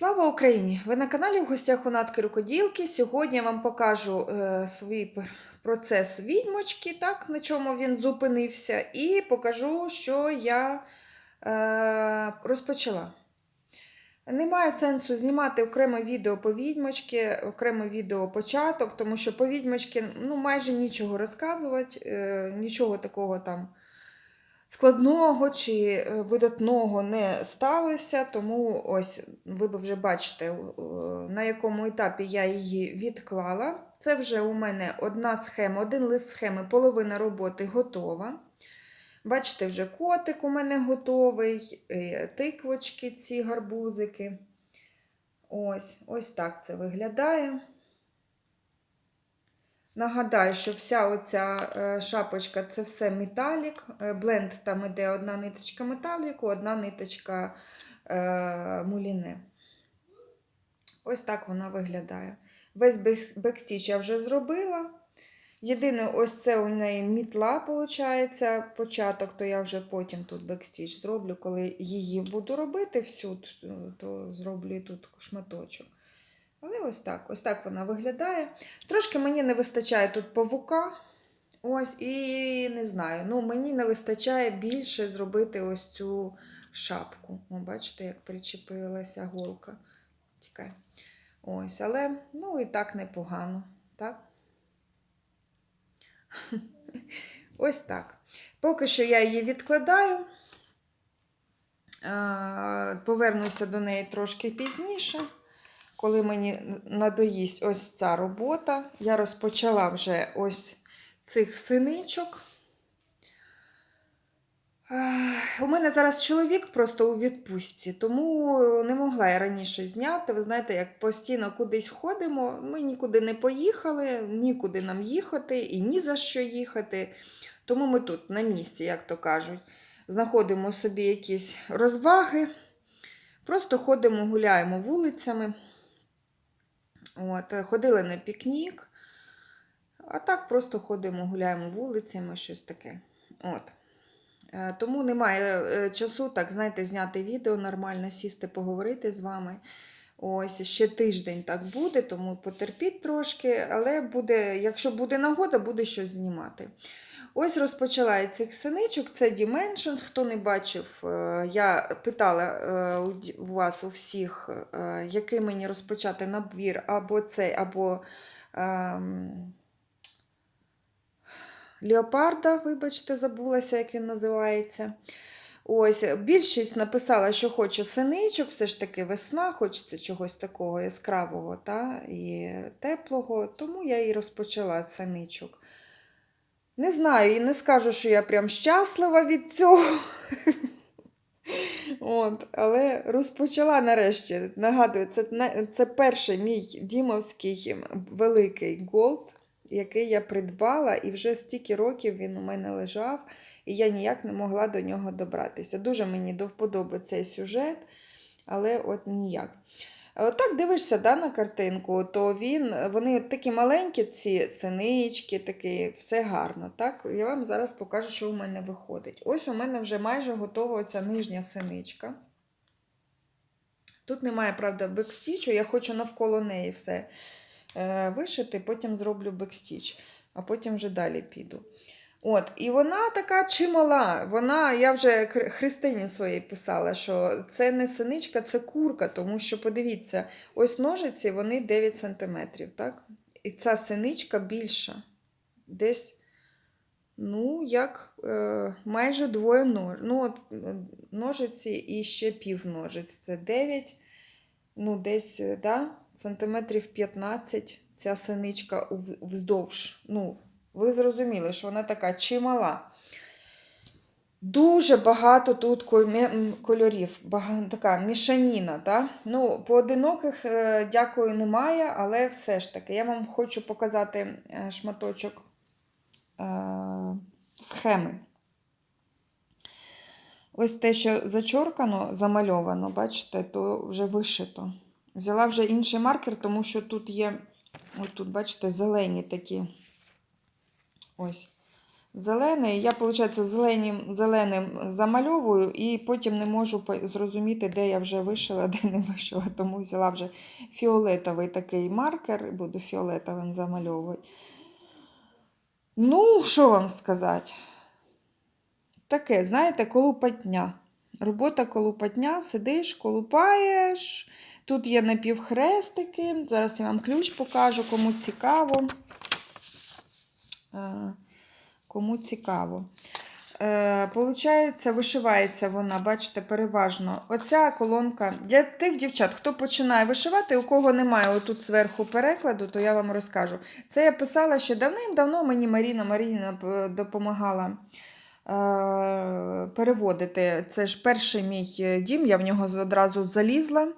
Слава Україні! Ви на каналі в гостях у Натки Рукоділки. Сьогодні я вам покажу е, свій процес відьмочки, так, на чому він зупинився, і покажу, що я е, розпочала. Немає сенсу знімати окреме відео по відьмочки, окреме відео початок, тому що по відьмочки ну, майже нічого розказувати, е, нічого такого там складного чи е, видатного не сталося, тому ось ви вже бачите, на якому етапі я її відклала. Це вже у мене одна схема, один лист схеми, половина роботи готова. Бачите, вже котик у мене готовий, е, тиквочки, ці гарбузики. Ось, ось так це виглядає. Нагадаю, що вся оця е, шапочка це все металік. Е, Бленд там іде одна ниточка металіку, одна ниточка е, муліне. Ось так вона виглядає. Весь бек- бекстіч я вже зробила. Єдине, ось це у неї мітла, виходить, початок, то я вже потім тут бекстіч зроблю, коли її буду робити всю, то зроблю тут шматочок. Але ось так, ось так вона виглядає. Трошки мені не вистачає тут павука. Ось, і не знаю. Ну, мені не вистачає більше зробити ось цю шапку. О, бачите, як причепилася голка. Тікай. Ось, але ну і так непогано. Так? Ось так. Поки що я її відкладаю. Повернуся до неї трошки пізніше коли мені надоїсть ось ця робота, я розпочала вже ось цих синичок. У мене зараз чоловік просто у відпустці, тому не могла я раніше зняти. Ви знаєте, як постійно кудись ходимо, ми нікуди не поїхали, нікуди нам їхати і ні за що їхати. Тому ми тут, на місці, як то кажуть, знаходимо собі якісь розваги, просто ходимо, гуляємо вулицями. От, е, ходили на пікнік, а так просто ходимо, гуляємо вулицями, щось таке. От. Е, Тому немає е, часу, так, знаєте, зняти відео, нормально сісти, поговорити з вами. Ось ще тиждень так буде, тому потерпіть трошки, але буде, якщо буде нагода, буде щось знімати. Ось розпочала я цих синичок, це Dimensions. Хто не бачив, е, я питала е, у вас у всіх, е, який мені розпочати набір, або цей, або ем, Леопарда, вибачте, забулася, як він називається. Ось, більшість написала, що хоче синичок, все ж таки весна, хочеться чогось такого яскравого та, і теплого, тому я і розпочала синичок. Не знаю, і не скажу, що я прям щаслива від цього. От, але розпочала нарешті. Нагадую, це, це перший мій дімовський великий голд, який я придбала, і вже стільки років він у мене лежав, і я ніяк не могла до нього добратися. Дуже мені до вподоби цей сюжет, але от ніяк. Отак дивишся да, на картинку, то він, вони такі маленькі, ці синички, такі, все гарно. Так? Я вам зараз покажу, що у мене виходить. Ось у мене вже майже готова ця нижня синичка. Тут немає, правда, бекстічу, я хочу навколо неї все е, вишити, потім зроблю бекстіч, а потім вже далі піду. От, і вона така чимала. Вона, я вже Хри- Христині своїй писала, що це не синичка, це курка, тому що подивіться, ось ножиці вони 9 см, так? І ця синичка більша. Десь, ну, як е, майже двоє нож. Ну, от, ножиці і ще пів ножиць. Це 9, ну, десь, е, да, сантиметрів 15 ця синичка вздовж. Ну, ви зрозуміли, що вона така чимала. Дуже багато тут кольорів, така мішаніна. Та? Ну, поодиноких, е, дякую, немає, але все ж таки, я вам хочу показати е, шматочок е, схеми. Ось те, що зачоркано, замальовано, бачите, то вже вишито. Взяла вже інший маркер, тому що тут є, ось тут, бачите, зелені такі. Ось. зелений. Я, виходить, зеленим, зеленим замальовую і потім не можу зрозуміти, де я вже вишила, де не вишила. Тому взяла вже фіолетовий такий маркер буду фіолетовим замальовувати. Ну, що вам сказати? Таке, знаєте, колупатня. Робота колупатня, сидиш, колупаєш. Тут є напівхрестики. Зараз я вам ключ покажу, кому цікаво. Е, Кому цікаво. Е, Получається, вишивається вона, бачите, переважно. Оця колонка. Для тих дівчат, хто починає вишивати, у кого немає отут зверху перекладу, то я вам розкажу. Це я писала ще давним-давно мені Маріна Маріна допомагала е, переводити. Це ж перший мій дім, я в нього одразу залізла.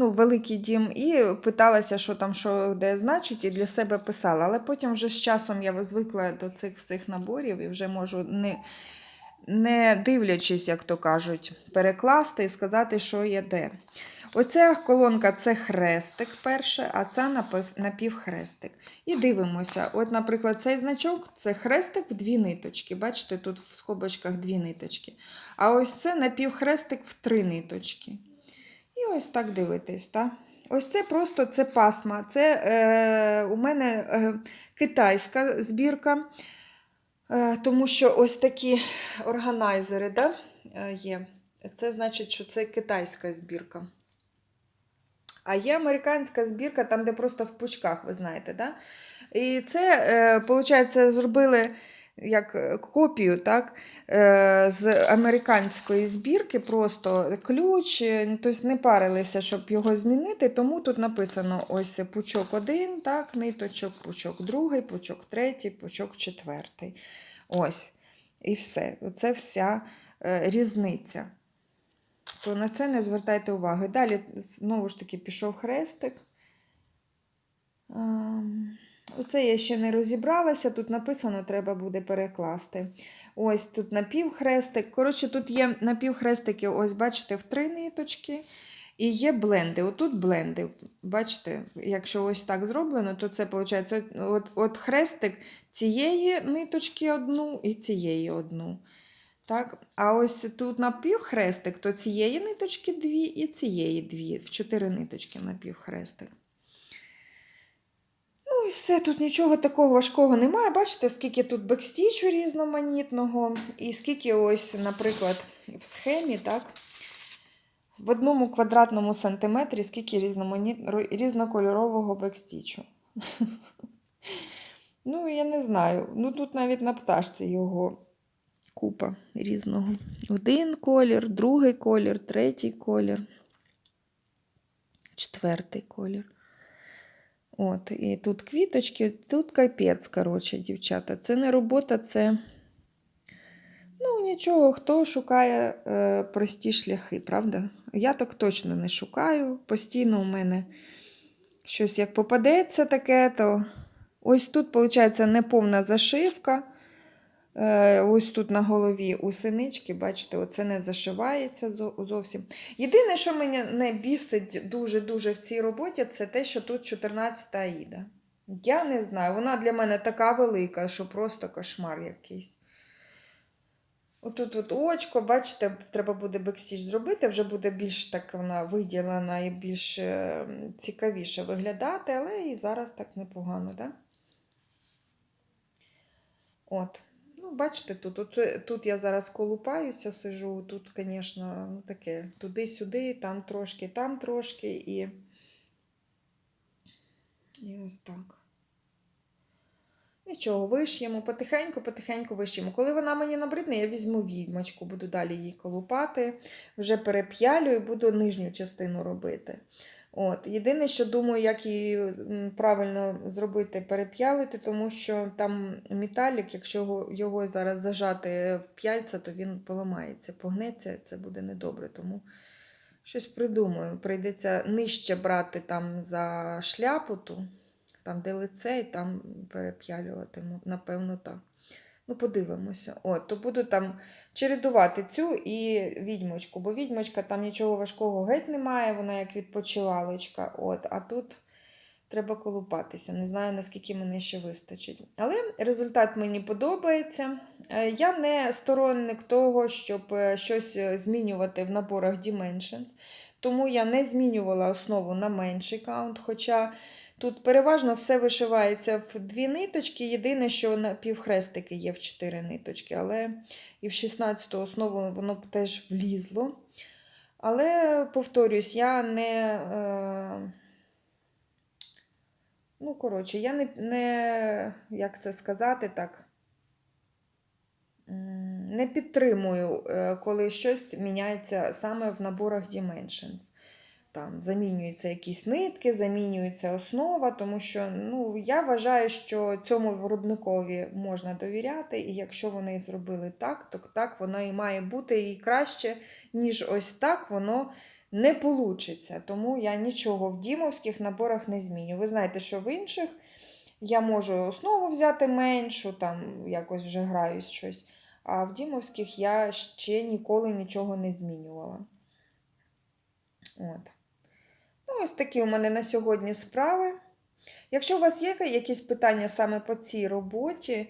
Ну, великий дім, і питалася, що там що де значить, і для себе писала. Але потім вже з часом я звикла до цих всіх наборів і вже можу не, не дивлячись, як то кажуть, перекласти і сказати, що є де. Оця колонка це хрестик перше, а це напівхрестик. І дивимося. От, наприклад, цей значок це хрестик в дві ниточки. Бачите, тут в скобочках дві ниточки. А ось це напівхрестик в три ниточки. І ось так дивитесь. Та? Ось це просто це пасма. Це е, у мене е, китайська збірка, е, тому що ось такі органайзери да, е, є. Це значить, що це китайська збірка. А є американська збірка, там, де просто в пучках, ви знаєте. Да? І це, е, виходить, зробили як е, копію так, е, з американської збірки, просто ключ, е, тобто не парилися, щоб його змінити. Тому тут написано ось пучок один, так, ниточок, пучок другий, пучок третій, пучок четвертий. Ось. І все. Це вся різниця. То на це не звертайте уваги. Далі, знову ж таки, пішов хрестик. Оце я ще не розібралася. Тут написано, треба буде перекласти. Ось тут напівхрестик. Коротше, тут є напівхрестики, ось, бачите, в три ниточки. І є бленди. Отут бленди. Бачите, якщо ось так зроблено, то це виходить от, от, от хрестик цієї ниточки одну і цієї одну. Так? А ось тут напівхрестик, то цієї ниточки дві і цієї дві. В чотири ниточки напівхрестик. І все, тут нічого такого важкого немає. Бачите, скільки тут бекстічу різноманітного, і скільки ось, наприклад, в схемі, так, в одному квадратному сантиметрі скільки різноманіт... різнокольорового бекстічу. Ну, я не знаю. Ну, тут навіть на пташці його купа різного. Один колір, другий колір, третій колір, четвертий колір. От, і тут квіточки, тут капець, коротше, дівчата. Це не робота, це. Ну, нічого, хто шукає е, прості шляхи, правда? Я так точно не шукаю. Постійно у мене щось як попадеться таке, то ось тут, виходить, неповна зашивка. Е, Ось тут на голові у синички, бачите, оце не зашивається зовсім. Єдине, що мене не бісить дуже-дуже в цій роботі, це те, що тут 14 аїда. Я не знаю, вона для мене така велика, що просто кошмар якийсь. Отут от очко, бачите, треба буде бекстіч зробити, вже буде більш так вона виділена і більш е, цікавіше виглядати, але і зараз так непогано, так? Да? От. Ну, бачите, тут, от, тут я зараз колупаюся, сижу, тут, звісно, ну, таке туди-сюди, там трошки, там трошки і. І ось так. Нічого, виш'ємо, потихеньку, потихеньку виш'ємо. Коли вона мені набридне, я візьму відьмочку, буду далі її колупати, вже переп'ялю і буду нижню частину робити. От. Єдине, що думаю, як її правильно зробити, переп'ялити, тому що там металік, якщо його, зараз зажати в п'яльця, то він поламається, погнеться, це буде недобре. Тому щось придумаю. Прийдеться нижче брати там за шляпу, там, де лице, і там переп'ялювати. Напевно, так. Ну, подивимося. От, то буду там чередувати цю і відьмочку, бо відьмочка там нічого важкого геть немає, вона як відпочивалочка. От, а тут Треба колупатися. Не знаю, наскільки мене ще вистачить. Але результат мені подобається. Е, Я не сторонник того, щоб е, щось е, змінювати в наборах Dimensions. Тому я не змінювала основу на менший каунт. Хоча тут переважно все вишивається в дві ниточки. Єдине, що на півхрестики є в чотири ниточки. Але і в 16 основу воно теж влізло. Але, повторюсь, я не. Е... Ну, коротше, я не, не, як це сказати так, не підтримую, е, коли щось міняється саме в наборах Dimensions. Там замінюються якісь нитки, замінюється основа, тому що ну, я вважаю, що цьому виробникові можна довіряти, і якщо вони зробили так, то так воно і має бути і краще, ніж ось так воно не получиться. Тому я нічого в дімовських наборах не зміню. Ви знаєте, що в інших я можу основу взяти меншу, там якось вже граюсь щось. А в дімовських я ще ніколи нічого не змінювала. От. Ось такі у мене на сьогодні справи. Якщо у вас є якісь питання саме по цій роботі,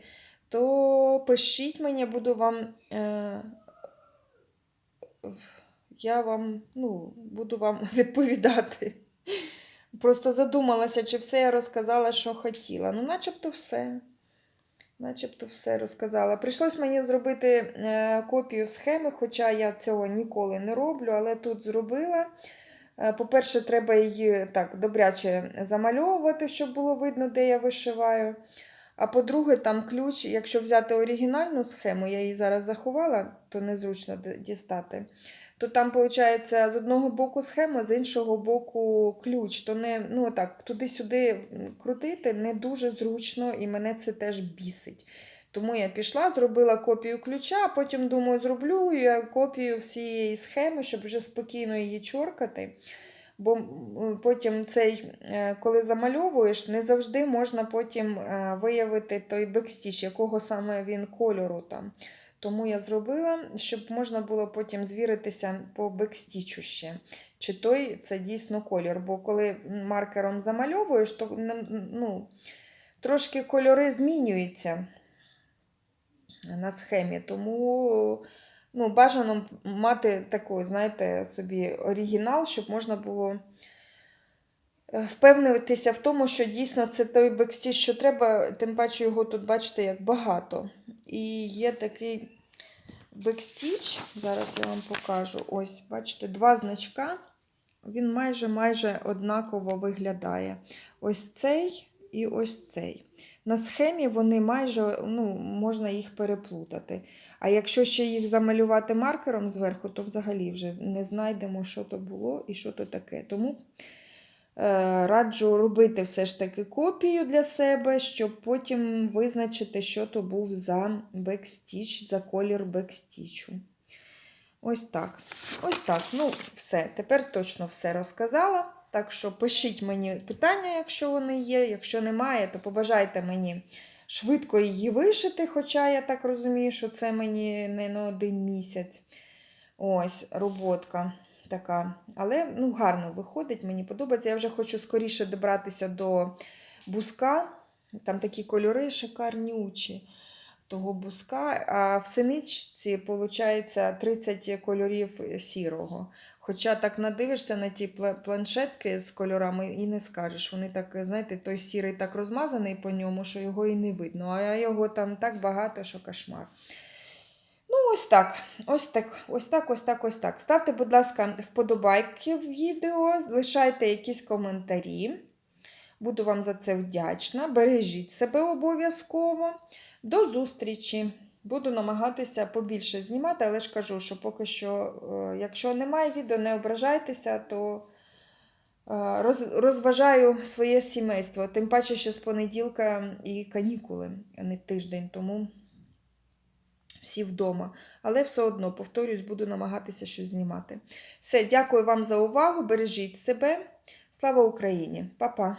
то пишіть мені, буду вам. Е, я вам, ну, буду вам відповідати. Просто задумалася, чи все я розказала, що хотіла. Ну, начебто все. Начебто все розказала. Прийшлось мені зробити е, копію схеми, хоча я цього ніколи не роблю, але тут зробила. Е, По-перше, треба її так добряче замальовувати, щоб було видно, де я вишиваю. А по-друге, там ключ, якщо взяти оригінальну схему, я її зараз заховала, то незручно дістати. То там, виходить, з одного боку схема, з іншого боку ключ. То не ну так, туди-сюди крутити не дуже зручно, і мене це теж бісить. Тому я пішла, зробила копію ключа, а потім думаю, зроблю я копію всієї схеми, щоб вже спокійно її чоркати. Бо потім цей, е, коли замальовуєш, не завжди можна потім е, виявити той бекстіч, якого саме він кольору там. Тому я зробила, щоб можна було потім звіритися по бекстічу ще, чи той це дійсно колір. Бо коли маркером замальовуєш, то ну, трошки кольори змінюються на схемі. Тому ну, бажано мати такий, знаєте, собі оригінал, щоб можна було е, впевнитися в тому, що дійсно це той бекстіч, що треба, тим паче його тут бачите як багато. І є такий бекстіч, зараз я вам покажу. Ось, бачите, два значка. Він майже майже однаково виглядає. Ось цей і ось цей. На схемі вони майже ну, можна їх переплутати. А якщо ще їх замалювати маркером зверху, то взагалі вже не знайдемо, що то було і що то таке. Тому е, раджу робити все ж таки копію для себе, щоб потім визначити, що то був за бекстіч, за колір бекстічу. Ось так. Ось так. Ну, все. Тепер точно все розказала. Так що пишіть мені питання, якщо вони є. Якщо немає, то побажайте мені швидко її вишити, хоча я так розумію, що це мені не на один місяць. Ось, роботка така. Але ну, гарно виходить, мені подобається. Я вже хочу скоріше добратися до бузка. Там такі кольори шикарнючі того бузка, а в синичці, виходить, 30 кольорів сірого. Хоча так надивишся на ті планшетки з кольорами і не скажеш. Вони так, знаєте, той сірий так розмазаний по ньому, що його і не видно. А його там так багато, що кошмар. Ну, ось так. Ось так, ось так, ось так, ось так. Ставте, будь ласка, вподобайки в відео, залишайте якісь коментарі. Буду вам за це вдячна. Бережіть себе обов'язково. До зустрічі! Буду намагатися побільше знімати, але ж кажу, що поки що, е, якщо немає відео, не ображайтеся, то е, роз- розважаю своє сімейство. Тим паче, що з понеділка і канікули, а не тиждень, тому всі вдома. Але все одно, повторюсь, буду намагатися щось знімати. Все, дякую вам за увагу. Бережіть себе. Слава Україні! Па-па!